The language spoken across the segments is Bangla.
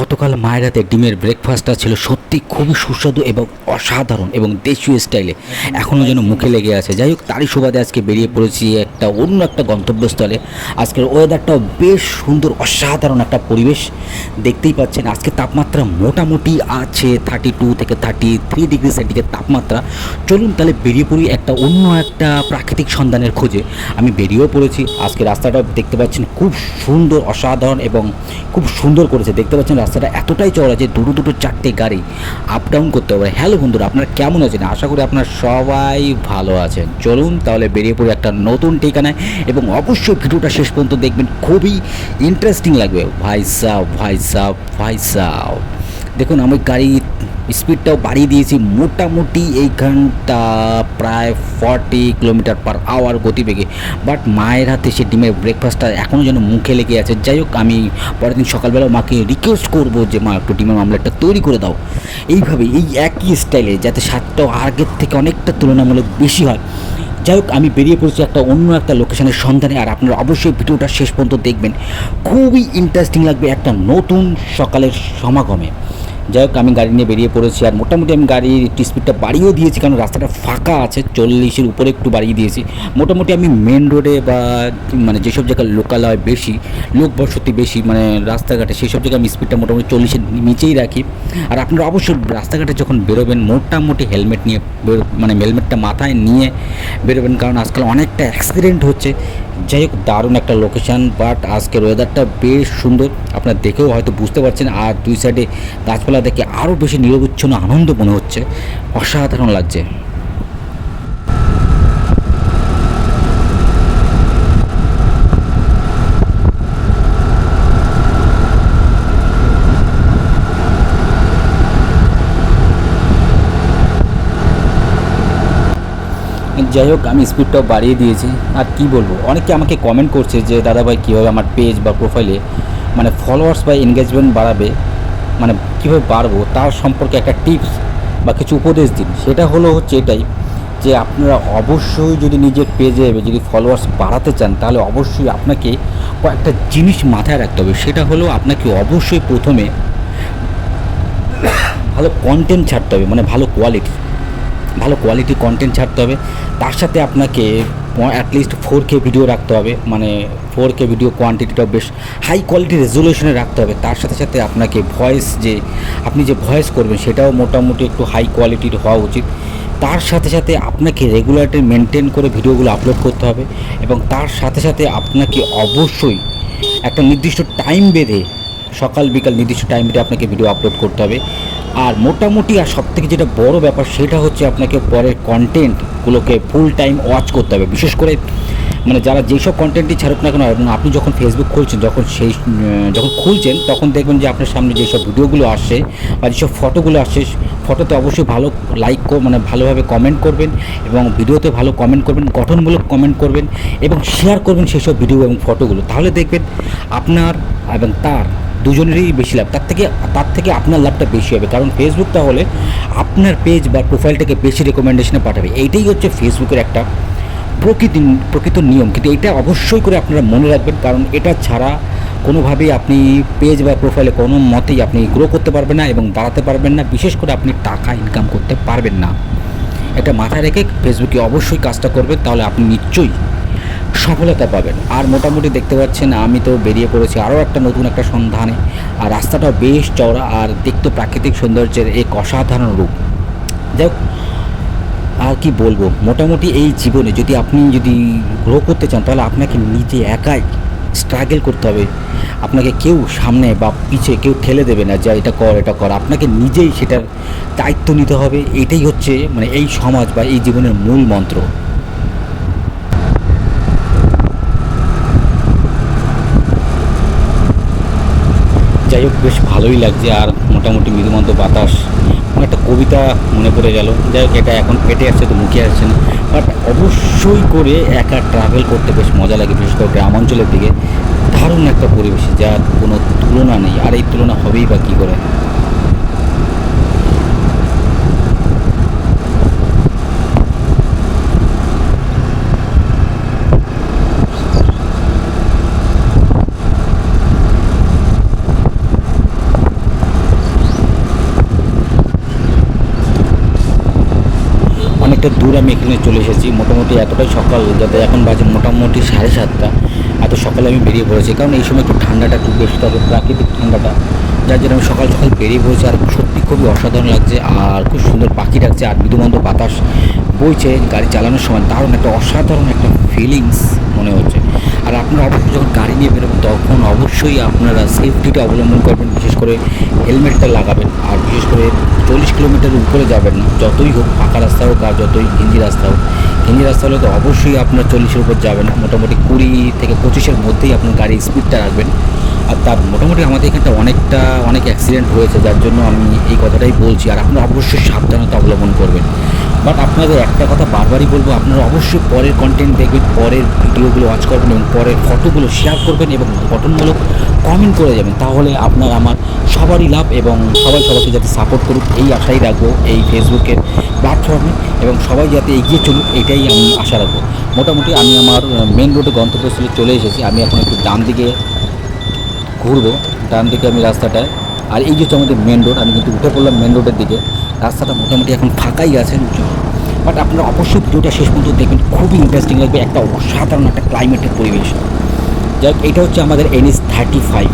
গতকাল মায়ের হাতে ডিমের ব্রেকফাস্টটা ছিল সত্যি খুবই সুস্বাদু এবং অসাধারণ এবং দেশীয় স্টাইলে এখনও যেন মুখে লেগে আছে। যাই হোক, তারই সুবাদে আজকে বেরিয়ে পড়েছি একটা অন্য একটা গন্তব্যস্থলে। আজকের ওয়েদারটাও বেশ সুন্দর, অসাধারণ একটা পরিবেশ। দেখতেই পাচ্ছেন আজকে তাপমাত্রা মোটামুটি আছে থার্টি টু থেকে থার্টি থ্রি ডিগ্রি সেন্টিগ্রেড তাপমাত্রা। চলুন তাহলে বেরিয়ে পড়ি একটা অন্য একটা প্রাকৃতিক সন্ধানের খোঁজে। আমি বেরিয়েও পড়েছি। আজকে রাস্তাটা দেখতে পাচ্ছেন খুব সুন্দর, অসাধারণ এবং খুব সুন্দর করেছে। দেখতে পাচ্ছেন রাস্তাটা এতটাই চওড়া যে দুটো দুটো চারটে গাড়ি আপ ডাউন করতে হবে। হ্যালো বন্ধুরা, আপনারা কেমন আছেন? আশা করি আপনারা সবাই ভালো আছেন। চলুন তাহলে বেরিয়ে পড়ি একটা নতুন ঠিকানায় এবং অবশ্যই ভিডিওটা শেষ পর্যন্ত দেখবেন। খুবই ইন্টারেস্টিং লাগবে। ভাই সাহ ভাই সাহ ভাই দেখুন, আমি গাড়ি স্পিডটাও বাড়িয়ে দিয়েছি। মোটামুটি এইখানটা প্রায় ফর্টি কিলোমিটার পার আওয়ার গতিবেগে। বাট মায়ের হাতে সে ডিমের ব্রেকফাস্টটা এখনও যেন মুখে লেগে আছে। যাই হোক, আমি পরের দিন সকালবেলা মাকে রিকোয়েস্ট করব যে, মা, একটু ডিমের মামলাটা তৈরি করে দাও। এইভাবে এই একই স্টাইলে যাতে স্বাদটাও আগের থেকে অনেকটা তুলনামূলক বেশি হয়। যাই হোক, আমি বেরিয়ে পড়েছি একটা অন্য একটা লোকেশনের সন্ধানে। আর আপনারা অবশ্যই ভিডিওটা শেষ পর্যন্ত দেখবেন। খুবই ইন্টারেস্টিং লাগবে একটা নতুন সকালের সমাগমে। যাই হোক, আমি গাড়ি নিয়ে বেরিয়ে পড়েছি আর মোটামুটি আমি গাড়ির একটু স্পিডটা বাড়িয়েও দিয়েছি, কারণ রাস্তাটা ফাঁকা আছে, চল্লিশের উপরে একটু বাড়িয়ে দিয়েছি। মোটামুটি আমি মেন রোডে বা মানে যেসব জায়গায় লোকালয় বেশি, লোক বসতি বেশি মানে রাস্তাঘাটে সেই সব জায়গায় আমি স্পিডটা মোটামুটি চল্লিশের নিচেই রাখি। আর আপনারা অবশ্যই রাস্তাঘাটে যখন বেরোবেন, মোটামুটি হেলমেট নিয়ে মানে হেলমেটটা মাথায় নিয়ে বেরোবেন, কারণ আজকাল অনেকটা অ্যাক্সিডেন্ট হচ্ছে। যাই হোক, দারুণ একটা লোকেশান বাট আজকের ওয়েদারটা বেশ সুন্দর। আপনারা দেখেও হয়তো বুঝতে পারছেন, আর দুই সাইডে গাছপালা দেখে আরও বেশি নিরবচ্ছন্ন আনন্দ মনে হচ্ছে। অসাধারণ লাগছে। যাই হোক, আমি স্পিডটাও বাড়িয়ে দিয়েছি। আর কি বলব? অনেকে আমাকে কমেন্ট করছে যে, দাদাভাই, কীভাবে আমার পেজ বা প্রোফাইলে মানে ফলোয়ার্স বা এনগেজমেন্ট বাড়াবে? মানে কীভাবে বাড়বো, তার সম্পর্কে একটা টিপস বা কিছু উপদেশ দিন। সেটা হলো হচ্ছে এটাই যে আপনারা অবশ্যই যদি নিজের পেজে যদি ফলোয়ার্স বাড়াতে চান, তাহলে অবশ্যই আপনাকে কয়েকটা জিনিস মাথায় রাখতে হবে। সেটা হলো আপনাকে অবশ্যই প্রথমে ভালো কন্টেন্ট ছাড়তে হবে মানে ভালো কোয়ালিটি ভালো কোয়ালিটির কন্টেন্ট ছাড়তে হবে। তার সাথে আপনাকে অ্যাটলিস্ট ফোর কে ভিডিও রাখতে হবে মানে ফোর কে ভিডিও কোয়ান্টিটিটাও বেশ হাই কোয়ালিটি রেজুলেশনে রাখতে হবে। তার সাথে সাথে আপনাকে ভয়েস যে, আপনি যে ভয়েস করবেন, সেটাও মোটামুটি একটু হাই কোয়ালিটির হওয়া উচিত। তার সাথে সাথে আপনাকে রেগুলারটি মেনটেন করে ভিডিওগুলো আপলোড করতে হবে এবং তার সাথে সাথে আপনাকে অবশ্যই একটা নির্দিষ্ট টাইম বেঁধে সকাল, বিকাল নির্দিষ্ট টাইম বেঁধে আপনাকে ভিডিও আপলোড করতে হবে। আর মোটামুটি আর সব থেকে যেটা বড় ব্যাপার সেটা হচ্ছে আপনাকে পরের কন্টেন্টগুলোকে ফুল টাইম ওয়াচ করতে হবে। বিশেষ করে মানে যারা যেসব কন্টেন্টই ছাড়ুক না কেন, এবং আপনি যখন ফেসবুক খুলছেন, যখন সেই যখন খুলছেন, তখন দেখবেন যে আপনার সামনে যেসব ভিডিওগুলো আসছে বা যেসব ফটোগুলো আসছে ফটোতে অবশ্যই ভালো লাইক মানে ভালোভাবে কমেন্ট করবেন এবং ভিডিওতে ভালো কমেন্ট করবেন, গঠনমূলক কমেন্ট করবেন এবং শেয়ার করবেন সেসব ভিডিও এবং ফটোগুলো তাহলে দেখবেন আপনার এবং তার দুজনেরই বেশি লাভ। তার থেকে তার থেকে আপনার লাভটা বেশি হবে। কারণ ফেসবুক তাহলে আপনার পেজ বা প্রোফাইলটাকে বেশি রেকমেন্ডেশনে পাঠাবে। এইটাই হচ্ছে ফেসবুকের একটা প্রকৃতি, প্রকৃত নিয়ম। কিন্তু এটা অবশ্যই করে আপনারা মনে রাখবেন। কারণ এটা ছাড়া কোনোভাবেই আপনি পেজ বা প্রোফাইলে কোনো মতেই আপনি গ্রো করতে পারবেন না এবং বাড়াতে পারবেন না। বিশেষ করে আপনি টাকা ইনকাম করতে পারবেন না। এটা মাথায় রেখে ফেসবুকে অবশ্যই কাজটা করবেন তাহলে আপনি নিশ্চয়ই সফলতা পাবেন। আর মোটামুটি দেখতে পাচ্ছেন, আমি তো বেরিয়ে পড়েছি আরও একটা নতুন একটা সন্ধানে। আর রাস্তাটাও বেশ চওড়া আর দেখতে প্রাকৃতিক সৌন্দর্যের এক অসাধারণ রূপ। যাই আর কি বলব? মোটামুটি এই জীবনে যদি আপনি যদি গ্রো করতে চান, তাহলে আপনাকে নিজে একাই স্ট্রাগল করতে হবে। আপনাকে কেউ সামনে বা পিছে কেউ ঠেলে দেবে না যে এটা কর এটা কর। আপনাকে নিজেই সেটার দায়িত্ব নিতে হবে। এটাই হচ্ছে মানে এই সমাজ বা এই জীবনের মূল মন্ত্র যাই হোক বেশ ভালোই লাগছে। আর মোটামুটি মৃদুমন্ত বাতাস মানে একটা কবিতা মনে পড়ে গেল। যাই হোক এটা এখন পেটে আসছে, তো মুখে আসছে না। বাট অবশ্যই করে একা ট্রাভেল করতে বেশ মজা লাগে, বিশেষ করে গ্রামাঞ্চলের দিকে। দারুণ একটা পরিবেশ, যার কোনো তুলনা নেই। আর এই তুলনা হবেই বা কী করে কিলোমিটার দূর আমি এখানে চলে এসেছি। মোটামুটি এতটাই সকাল যাতে এখন বাজে মোটামুটি সাড়ে সাতটা। এত সকালে আমি বেরিয়ে পড়েছি। কারণ এই সময় একটু ঠান্ডাটা একটু বেশি থাকে প্রাকৃতিক ঠান্ডাটা। যার জন্য আমি সকাল সকাল বেরিয়ে পড়েছি আর সত্যি খুবই অসাধারণ লাগছে আর খুব সুন্দর পাখি ডাকছে আর মৃদুমন্দ বাতাস বইছে গাড়ি চালানোর সময়। দারুণ একটা অসাধারণ একটা ফিলিংস মনে হচ্ছে। আর আপনারা অবশ্যই যখন গাড়ি নিয়ে বেরোবেন, তখন অবশ্যই আপনারা সেফটিটা অবলম্বন করবেন, বিশেষ করে হেলমেটটা লাগাবেন। আর বিশেষ করে চল্লিশ কিলোমিটার উপরে যাবেন না, যতই হোক ফাঁকা রাস্তা হোক আর যতই হিন্দি রাস্তা হোক। হিন্দি রাস্তা হলে তো অবশ্যই আপনার চল্লিশের উপর যাবেন, মোটামুটি কুড়ি থেকে পঁচিশের মধ্যেই আপনার গাড়ির স্পিডটা রাখবেন। আর তার মোটামুটি আমাদের এখানটা অনেকটা, অনেক অ্যাক্সিডেন্ট হয়েছে, যার জন্য আমি এই কথাটাই বলছি। আর আপনারা অবশ্যই সাবধানতা অবলম্বন করবেন। বাট আপনাদের একটা কথা বারবারই বলব, আপনারা অবশ্যই পরের কন্টেন্ট দেখবেন, পরের ভিডিওগুলো ওয়াচ করবেন এবং পরের ফটোগুলো শেয়ার করবেন এবং গঠনমূলক কমেন্ট করে যাবেন। তাহলে আপনার আমার সবারই লাভ এবং সবাই সবাইকে যাতে সাপোর্ট করুক, এই আশাই রাখব এই ফেসবুকের প্ল্যাটফর্মে এবং সবাই যাতে এগিয়ে চলুক, এটাই আমি আশা রাখব। মোটামুটি আমি আমার মেন রোডে গন্তব্যস্থলে চলে এসেছি। আমি এখন একটু ডান দিকে ঘুরবো, ডান দিকে আমি রাস্তাটায়। আর এই যে আমাদের মেন রোড আমি কিন্তু উঠে পড়লাম মেন রোডের দিকে। রাস্তাটা মোটামুটি এখন ফাঁকাই আছে বাট আপনারা অবশ্যই ভিডিওটা শেষ পর্যন্ত দেখবেন খুবই ইন্টারেস্টিং লাগবে একটা অসাধারণ একটা ক্লাইমেটের পরিবেশ। যাই হোক, এটা হচ্ছে আমাদের এনএস থার্টি ফাইভ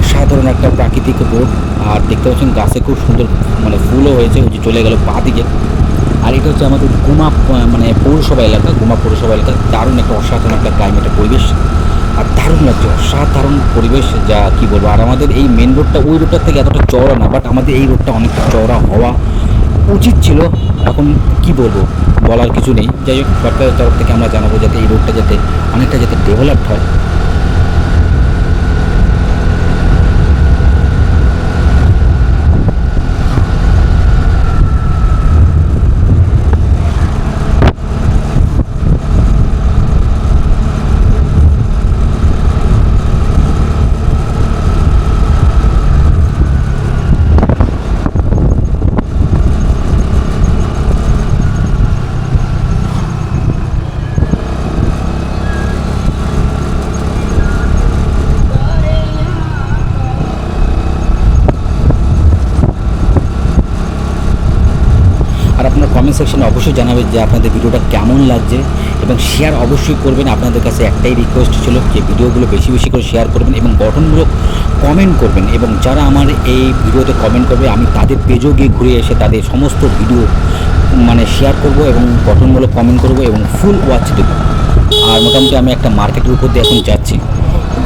অসাধারণ একটা প্রাকৃতিক রোড আর দেখতে পাচ্ছেন গাছে খুব সুন্দর মানে ফুলও হয়েছে ওই যে চলে গেল পা দিকে আর এটা হচ্ছে আমাদের গুমা মানে পৌরসভা এলাকা গুমা পৌরসভা এলাকা দারুণ একটা অসাধারণ একটা অসাধারণ পরিবেশ যা, কি বলব, আর আমাদের এই মেন রোডটা ওই রোডটার থেকে এতটা চওড়া না বাট আমাদের এই রোডটা অনেকটা চওড়া হওয়া উচিত ছিল। এখন কি বলব, বলার কিছু নেই। যাই হোক সরকারের তরফ থেকে আমরা জানাব যাতে এই রোডটা যাতে অনেকটা যাতে ডেভেলপড হয় আর আপনার কমেন্ট সেকশনে অবশ্যই জানাবেন যে আপনাদের ভিডিওটা কেমন লাগছে এবং শেয়ার অবশ্যই করবেন। আপনাদের কাছে একটাই রিকোয়েস্ট ছিল যে ভিডিওগুলো বেশি বেশি করে শেয়ার করবেন এবং গঠনমূলক কমেন্ট করবেন এবং যারা আমার এই ভিডিওতে কমেন্ট করবে, আমি তাদের পেজও গিয়ে ঘুরে এসে তাদের সমস্ত ভিডিও মানে শেয়ার করব এবং গঠনমূলক কমেন্ট করব এবং ফুল ওয়াচ দেবো। আর মোটামুটি আমি একটা মার্কেটের উপর দিয়ে এখন যাচ্ছি।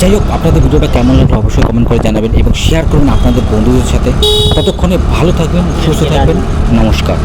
যাই হোক, আপনাদের ভিডিওটা কেমন লাগল অবশ্যই কমেন্ট করে জানাবেন এবং শেয়ার করুন আপনাদের বন্ধুদের সাথে। ততক্ষণে ভালো থাকবেন, সুস্থ থাকবেন। নমস্কার।